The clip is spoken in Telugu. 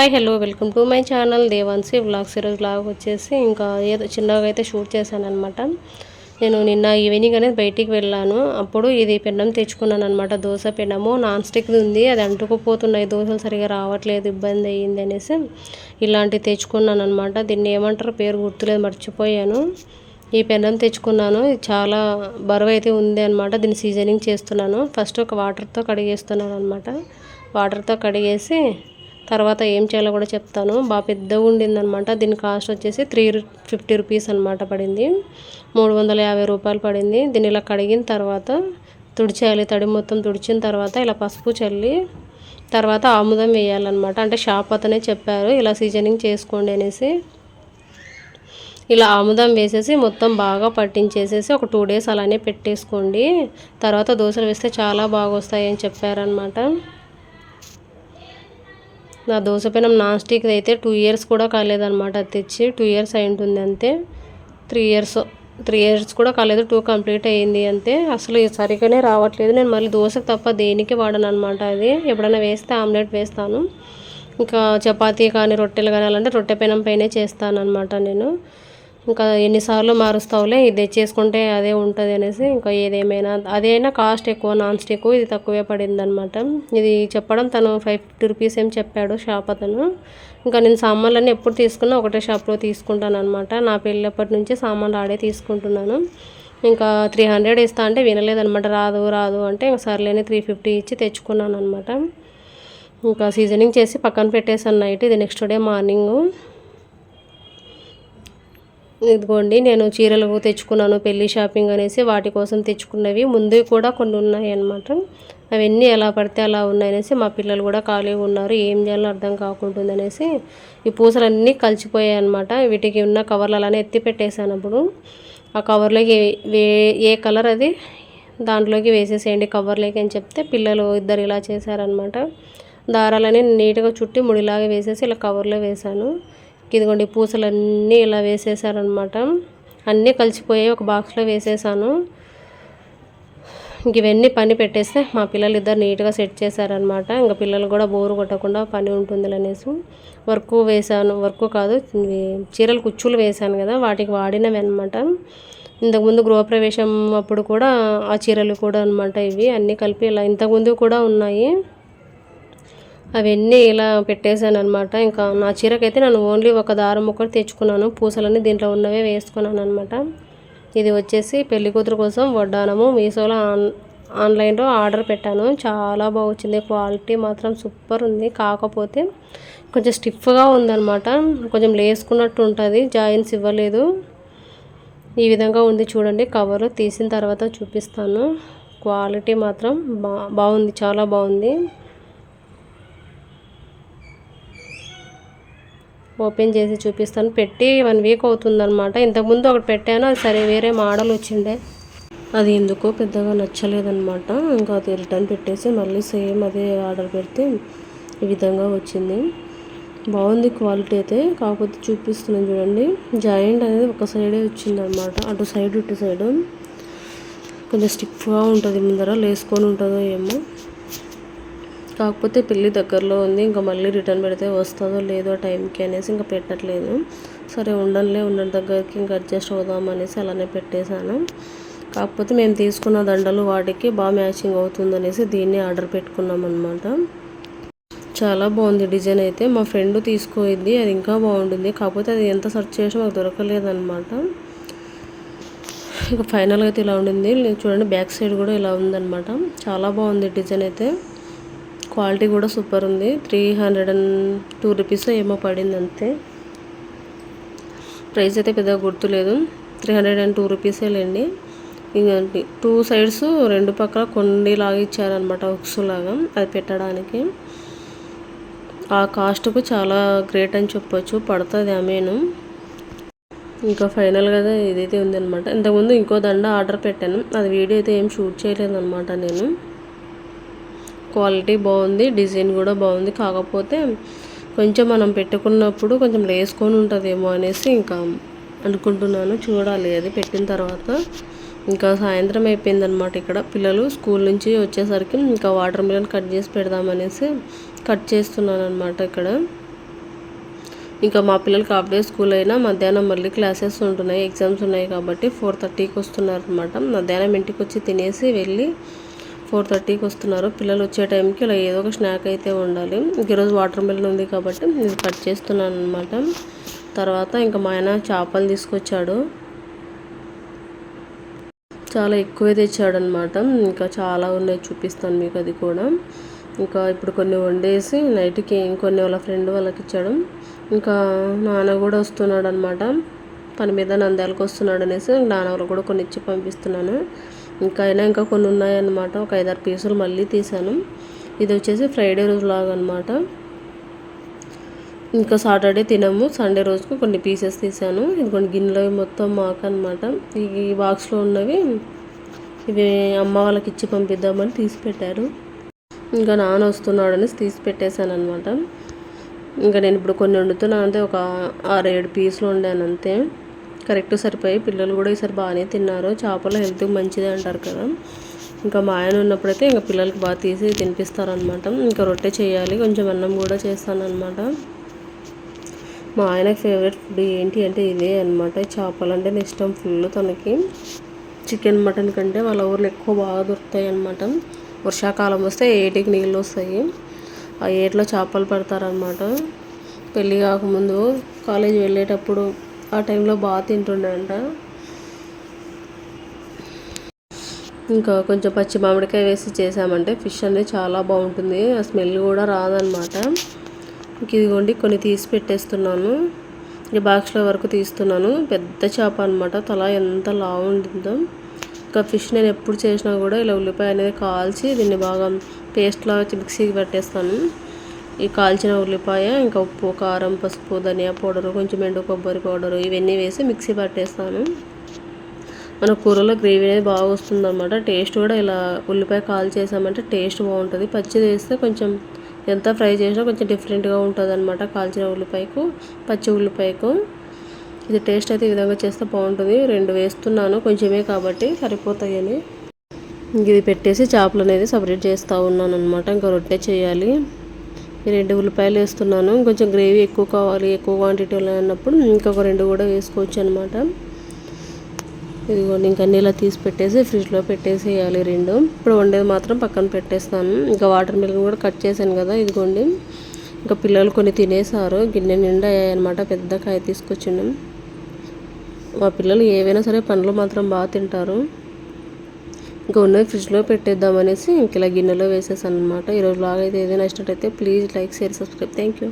Hi hello welcome to my channel Devansi vlogs ఈరోజు వ్లాగ్ వచ్చేసి ఇంకా ఏదో చిన్నగా అయితే షూట్ చేశాను అనమాట నేను నిన్న ఈవినింగ్ అనేది బయటికి వెళ్ళాను. అప్పుడు ఇది పెన్నం తెచ్చుకున్నాను అనమాట దోశ పెన్నము నాన్ స్టిక్ది ఉంది. అది అంటుకుపోతున్నాయి. దోశలు సరిగా రావట్లేదు ఇబ్బంది అయ్యింది అనేసి ఇలాంటివి తెచ్చుకున్నాను అనమాట దీన్ని ఏమంటారు పేరు గుర్తులేదు మర్చిపోయాను. ఈ పెన్నం తెచ్చుకున్నాను. చాలా బరువు అయితే ఉంది అనమాట దీన్ని సీజనింగ్ చేస్తున్నాను. ఫస్ట్ ఒక వాటర్తో కడిగేస్తున్నాను అనమాట వాటర్తో కడిగేసి తర్వాత ఏం చేయాలో కూడా చెప్తాను. బాగా పెద్దగా ఉండిందనమాట. దీని కాస్ట్ వచ్చేసి త్రీ ఫిఫ్టీ రూపీస్ అనమాట పడింది. మూడు వందల యాభై రూపాయలు పడింది. దీన్ని ఇలా కడిగిన తర్వాత తుడిచేయాలి. తడి మొత్తం తుడిచిన తర్వాత ఇలా పసుపు చల్లి తర్వాత ఆముదం వేయాలన్నమాట. అంటే షాప్ అతనే చెప్పారు ఇలా సీజనింగ్ చేసుకోండి అనేసి. ఇలా ఆముదం వేసేసి మొత్తం బాగా పట్టించేసేసి ఒక టూ డేస్ అలానే పెట్టేసుకోండి. తర్వాత దోశలు వేస్తే చాలా బాగా వస్తాయి అని చెప్పారనమాట నా దోశ పెనం నాన్ స్టిక్ అయితే టూ ఇయర్స్ కూడా కాలేదన్నమాట అది తెచ్చి టూ ఇయర్స్ అయి ఉంటుంది అంతే. త్రీ ఇయర్స్ త్రీ ఇయర్స్ కూడా కాలేదు టూ కంప్లీట్ అయ్యింది అంతే. అసలు సరిగానే రావట్లేదు. నేను మళ్ళీ దోశకు తప్ప దేనికి వాడను అనమాట అది. ఎప్పుడైనా వేస్తే ఆమ్లెట్ వేస్తాను. ఇంకా చపాతీ కానీ రొట్టెలు కానీ అలాంటి రొట్టె పెనం పైనే చేస్తాను అనమాట నేను. ఇంకా ఎన్నిసార్లు మారుస్తావులే ఇది తెచ్చేసుకుంటే అదే ఉంటుంది అనేసి ఇంకా ఏదేమైనా అదైనా కాస్ట్ ఎక్కువ నాన్ స్టిక్ ఇది తక్కువే పడింది అనమాట ఇది చెప్పడం తను ఫైవ్ ఫిఫ్టీ రూపీస్ ఏం చెప్పాడు షాప్ అతను. ఇంకా నేను సామాన్లన్నీ ఎప్పుడు తీసుకున్నా ఒకటే షాప్లో తీసుకుంటాను అనమాట నా పెళ్ళప్పటి నుంచి సామాన్లు ఆడే తీసుకుంటున్నాను. ఇంకా త్రీ హండ్రెడ్ ఇస్తా అంటే వినలేదనమాట రాదు రాదు అంటే సర్లేని త్రీ ఫిఫ్టీ ఇచ్చి తెచ్చుకున్నాను అనమాట ఇంకా సీజనింగ్ చేసి పక్కన పెట్టేసాను నైట్. ఇది నెక్స్ట్ డే మార్నింగ్. ఇదిగోండి నేను చీరలు తెచ్చుకున్నాను పెళ్ళి షాపింగ్ అనేసి వాటి కోసం తెచ్చుకున్నవి. ముందు కూడా కొన్ని ఉన్నాయి అనమాట అవన్నీ ఎలా పడితే అలా ఉన్నాయనేసి మా పిల్లలు కూడా ఖాళీగా ఉన్నారు. ఏం చేయాలో అర్థం కాకుండా అనేసి ఈ పూసలన్నీ కలిసిపోయాయి అనమాట వీటికి ఉన్న కవర్లు అలానే ఎత్తి పెట్టేశాను అప్పుడు. ఆ కవర్లోకి వే ఏ కలర్ అది? దాంట్లోకి వేసేసేయండి కవర్లోకి అని చెప్తే పిల్లలు ఇద్దరు ఇలా చేశారనమాట దారాలని నీట్గా చుట్టి ముడిలాగా వేసేసి ఇలా కవర్లో వేశాను. ఇదిగోండి పూసలన్నీ ఇలా వేసేసారనమాట. అన్నీ కలిసిపోయాయి ఒక బాక్స్లో వేసేసాను. ఇంక ఇవన్నీ పని పెట్టేస్తే మా పిల్లలు ఇద్దరు నీట్గా సెట్ చేశారనమాట. ఇంకా పిల్లలు కూడా బోరు కొట్టకుండా పని ఉంటుంది అనేసి వర్క్ వేసాను వర్క్ కాదు చీరలు కుచ్చులు వేసాను కదా వాటికి వాడినవి అనమాట ఇంతకుముందు గృహప్రవేశం అప్పుడు కూడా ఆ చీరలు కూడా అనమాట ఇవి. అన్నీ కలిపి ఇలా ఇంతకుముందు కూడా ఉన్నాయి. అవన్నీ ఇలా పెట్టేశాను అనమాట ఇంకా నా చీరకైతే నేను ఓన్లీ ఒక దారం ఒకటి తెచ్చుకున్నాను. పూసలన్నీ దీంట్లో ఉన్నవే వేసుకున్నాను అనమాట ఇది వచ్చేసి పెళ్ళి కూతురు కోసం వడ్డానము. మీషోలో ఆన్ ఆన్లైన్లో ఆర్డర్ పెట్టాను. చాలా బాగా వచ్చింది క్వాలిటీ మాత్రం సూపర్ ఉంది. కాకపోతే కొంచెం స్టిఫ్గా ఉందన్నమాట. కొంచెం లేసుకున్నట్టు ఉంటుంది. జాయిన్స్ ఇవ్వలేదు. ఈ విధంగా ఉంది చూడండి. కవర్ తీసిన తర్వాత చూపిస్తాను. క్వాలిటీ మాత్రం బా బాగుంది. చాలా బాగుంది. ఓపెన్ చేసి చూపిస్తాను. పెట్టి వన్ వీక్ అవుతుందనమాట ఇంతకుముందు ఒకటి పెట్టాను అది సరే వేరే మోడల్ వచ్చిండే. అది ఎందుకో పెద్దగా నచ్చలేదనమాట ఇంకా అది రిటర్న్ పెట్టేసి మళ్ళీ సేమ్ అదే ఆర్డర్ పెడితే ఈ విధంగా వచ్చింది. బాగుంది క్వాలిటీ అయితే. కాకపోతే చూపిస్తున్నాను చూడండి. జాయింట్ అనేది ఒక సైడే వచ్చిందనమాట అటు సైడ్ ఇటు సైడు కొంచెం స్టిఫ్గా ఉంటుంది ముందర లేసుకొని ఉంటుందో ఏమో. కాకపోతే పెళ్ళి దగ్గరలో ఉంది. ఇంకా మళ్ళీ రిటర్న్ పెడితే వస్తుందో లేదో టైంకి అనేసి ఇంకా పెట్టట్లేదు. సరే ఉండలే ఉన్న దగ్గరికి ఇంకా అడ్జస్ట్ అవుదాం అనేసి అలానే పెట్టేశాను. కాకపోతే మేము తీసుకున్న దండలు వాటికి బాగా మ్యాచింగ్ అవుతుందనేసి దీన్ని ఆర్డర్ పెట్టుకున్నాం అనమాట చాలా బాగుంది డిజైన్ అయితే. మా ఫ్రెండ్ తీసుకోయింది. అది ఇంకా బాగుంటుంది. కాకపోతే అది ఎంత సెర్చ్ చేసినా మాకు దొరకలేదన్నమాట. ఇక ఫైనల్గా అయితే ఇలా ఉండింది. చూడండి బ్యాక్ సైడ్ కూడా ఇలా ఉందన్నమాట. చాలా బాగుంది డిజైన్ అయితే. క్వాలిటీ కూడా సూపర్ ఉంది. Three hundred and two rupees ఏమో పడింది అంతే. ప్రైస్ అయితే పెద్దగా గుర్తులేదు త్రీ హండ్రెడ్ అండ్ టూ రూపీసే లేండి. ఇంకంటే టూ సైడ్స్ రెండు పక్కల కొండిలాగా ఇచ్చారనమాట ఉక్స్ లాగా అది పెట్టడానికి. ఆ కాస్ట్కు చాలా గ్రేట్ అని చెప్పొచ్చు. పడుతుంది ఆమెను ఇంకా ఫైనల్గా ఇదైతే ఉందనమాట ఇంతకుముందు ఇంకో దండ ఆర్డర్ పెట్టాను. అది వీడియో అయితే ఏం షూట్ చేయలేదన్నమాట నేను. క్వాలిటీ బాగుంది డిజైన్ కూడా బాగుంది. కాకపోతే కొంచెం మనం పెట్టుకున్నప్పుడు కొంచెం లేసుకొని ఉంటుందేమో అనేసి ఇంకా అనుకుంటున్నాను. చూడాలి అది పెట్టిన తర్వాత. ఇంకా సాయంత్రం అయిపోయిందనమాట ఇక్కడ. పిల్లలు స్కూల్ నుంచి వచ్చేసరికి ఇంకా వాటర్ మిలన్ కట్ చేసి పెడదామనేసి కట్ చేస్తున్నాను అనమాట ఇక్కడ. ఇంకా మా పిల్లలకి హాఫ్ డే స్కూల్ అయినా మధ్యాహ్నం మళ్ళీ క్లాసెస్ ఉంటున్నాయి ఎగ్జామ్స్ ఉన్నాయి కాబట్టి ఫోర్ థర్టీకి వస్తున్నారు అనమాట మధ్యాహ్నం ఇంటికి వచ్చి తినేసి వెళ్ళి ఫోర్ థర్టీకి వస్తున్నారు. పిల్లలు వచ్చే టైంకి ఇలా ఏదో ఒక స్నాక్ అయితే ఉండాలి. ఈరోజు వాటర్ మిలన్ ఉంది కాబట్టి ఇది కట్ చేస్తున్నాను అనమాట తర్వాత ఇంకా మా ఆయన చేపలు తీసుకొచ్చాడు. చాలా ఎక్కువే తెచ్చాడు అనమాట ఇంకా చాలా ఉన్నాయి చూపిస్తాను మీకు అది కూడా. ఇంకా ఇప్పుడు కొన్ని వండేసి నైట్కి ఇంకొన్ని వాళ్ళ ఫ్రెండ్ వాళ్ళకి ఇచ్చాడు. ఇంకా నాన్న కూడా వస్తున్నాడు అనమాట పని మీద నంద్యాలకు వస్తున్నాడు అనేసి నాన్న వాళ్ళు కూడా కొన్ని ఇచ్చి పంపిస్తున్నాను. ఇంకా అయినా ఇంకా కొన్ని ఉన్నాయన్నమాట. ఒక ఐదారు పీసులు మళ్ళీ తీసాను ఇది వచ్చేసి ఫ్రైడే రోజు లాగా అనమాట ఇంకా సాటర్డే తినము. సండే రోజుకు కొన్ని పీసెస్ తీసాను ఇది కొన్ని గిన్నెలు మొత్తం మాకు అనమాట ఈ బాక్స్లో ఉన్నవి ఇవి అమ్మ వాళ్ళకి ఇచ్చి పంపిద్దామని తీసి పెట్టారు ఇంకా నాన్న వస్తున్నాడు అనేసి తీసి పెట్టేశాను అనమాట ఇంకా నేను ఇప్పుడు కొన్ని వండుతున్నాను అంటే ఒక ఆరు ఏడు పీసులు వండాను అంతే. కరెక్ట్ సరిపోయి పిల్లలు కూడా ఈసారి బాగానే తిన్నారు. చేపలు హెల్త్కి మంచిది అంటారు కదా. ఇంకా మా ఆయన ఉన్నప్పుడైతే ఇంకా పిల్లలకి బాగా తీసి తినిపిస్తారనమాట ఇంకా రొట్టె చేయాలి కొంచెం అన్నం కూడా చేస్తానన్నమాట. మా ఆయన ఫేవరెట్ ఫుడ్ ఏంటి అంటే ఇదే అనమాట చేపలు అంటే ఇష్టం ఫుల్ తనకి. చికెన్ మటన్ కంటే వాళ్ళ ఊర్లో ఎక్కువ బాగా దొరుకుతాయి అనమాట వర్షాకాలం వస్తే ఏటికి నీళ్ళు వస్తాయి. ఆ ఏట్లో చేపలు పడతారనమాట పెళ్ళి కాకముందు కాలేజీ వెళ్ళేటప్పుడు ఆ టైంలో బాగా తింటుండే అంట ఇంకా కొంచెం పచ్చి మామిడికాయ వేసి చేసామంటే ఫిష్ అనేది చాలా బాగుంటుంది. ఆ స్మెల్ కూడా రాదనమాట ఇంక ఇదిగోండి కొన్ని తీసి పెట్టేస్తున్నాను. ఈ బాక్స్లో వరకు తీస్తున్నాను. పెద్ద చేప అనమాట తల ఎంత లావుంటుందో ఇంకా ఫిష్ నేను ఎప్పుడు చేసినా కూడా ఇలా ఉల్లిపాయ అనేది కాల్చి దీన్ని బాగా పేస్ట్లో మిక్సీకి పెట్టేస్తాను. ఈ కాల్చిన ఉల్లిపాయ ఇంకా ఉప్పు కారం పసుపు ధనియా పౌడరు కొంచెం ఎండు కొబ్బరి పౌడరు ఇవన్నీ వేసి మిక్సీ పట్టేస్తాను. మన కూరలో గ్రేవీ అనేది బాగా వస్తుంది అనమాట టేస్ట్ కూడా ఇలా ఉల్లిపాయ కాల్ చేసామంటే టేస్ట్ బాగుంటుంది. పచ్చిది వేస్తే కొంచెం ఎంత ఫ్రై చేసినా కొంచెం డిఫరెంట్గా ఉంటుంది అనమాట కాల్చిన ఉల్లిపాయకు పచ్చి ఉల్లిపాయకు. ఇది టేస్ట్ అయితే ఈ విధంగా చేస్తే బాగుంటుంది. రెండు వేస్తున్నాను కొంచెమే కాబట్టి సరిపోతాయని. ఇది పెట్టేసి చేపలు అనేది సపరేట్ చేస్తూ ఉన్నాను అనమాట ఇంకా రొట్టె చేయాలి. రెండు ఉల్లిపాయలు వేస్తున్నాను. కొంచెం గ్రేవీ ఎక్కువ కావాలి ఎక్కువ క్వాంటిటీలో అన్నప్పుడు ఇంకొక రెండు కూడా వేసుకోవచ్చు అనమాట ఇదిగోండి ఇంకా అన్ని ఇలా తీసి పెట్టేసి ఫ్రిడ్జ్లో పెట్టేసేయాలి రెండు. ఇప్పుడు వండేది మాత్రం పక్కన పెట్టేస్తాను. ఇంకా వాటర్ మిల్క్ కూడా కట్ చేశాను కదా ఇదిగోండి. ఇంకా పిల్లలు కొన్ని తినేసారు. గిన్నె నిండా అనమాట పెద్ద కాయ తీసుకొచ్చిండు మా పిల్లలు ఏవైనా సరే పండ్లు మాత్రం బాగా తింటారు. ఇంకా ఉన్నది ఫ్రిడ్జ్లో పెట్టేద్దామనేసి ఇంక ఇలా గిన్నెలో వేసేసాను అనమాట ఈరోజు లాగా అయితే ఏదైనా నచ్చినట్టయితే please like share subscribe. Thank you